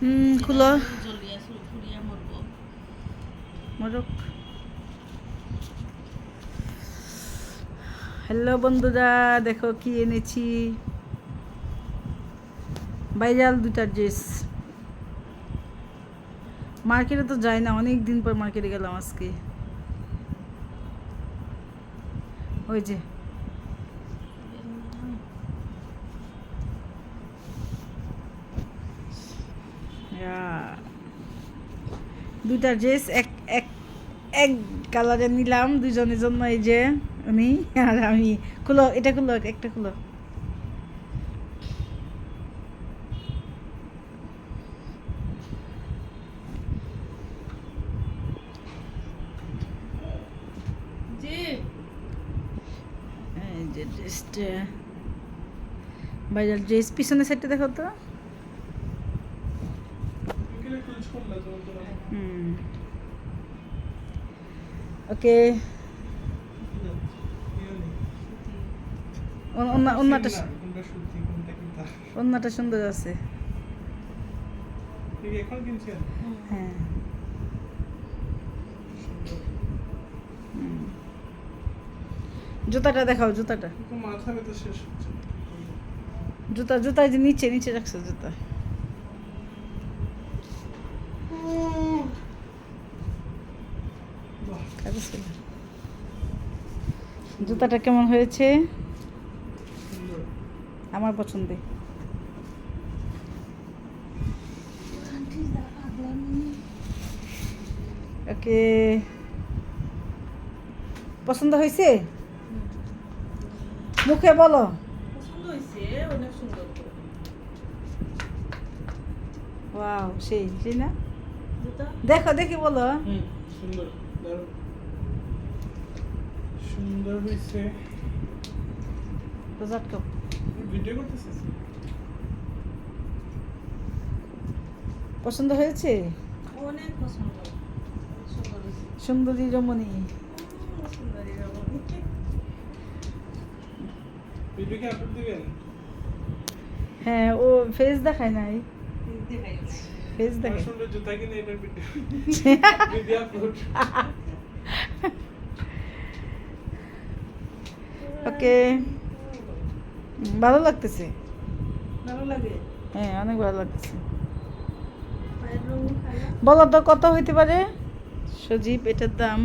হুম, খুলো। মোরক। হ্যালো বন্ধুরা, দেখো কি এনেছি। বাইরাল দুটা ড্রেস মার্কেটে তো যাই না অনেক দিন পর মার্কেটে গেলাম আজকে। ওই যে। Yeah. দুইটা ড্রেস এক এক এক কালারে নিলাম দুজনের জন্য এই যে উনি আর আমি খুলো এটা খুলো একটা খুলো এই যে ড্রেসটা বাইরের ড্রেস পিছনের সাইডটা দেখো তো। ওকে। অন্যটা সুন্দর আছে। হ্যাঁ। জুতাটা দেখাও জুতাটা। মাথা ব্যথা শেষ জুতা জুতা যে নিচে নিচে রাখছো জুতা। জুতাটা কেমন হয়েছে? আমার পছন্দে। ওকে। পছন্দ হয়েছে? মুখে বলো। সেই সেই না? দেখো দেখি বলো। সুন্দর। সুন্দর হয়েছে। তো চটকাও ভিডিও করতেছিস? পছন্দ হয়েছে? অনেক পছন্দ। সুন্দরী রমণী। সুন্দরী রকম ভিডিও কি আপলোড দিবেন হ্যাঁ ও ফেস দেখায় নাই। ফেস দেখায়। আসলে জুতা কিনে এটা ভিডিও ভিডিও আপলোড ওকে। ভালো লাগতেছে? ভালো লাগে। হ্যাঁ অনেক ভালো লাগতেছে। বলো তো কত হইতে পারে? সজীব এটার দাম?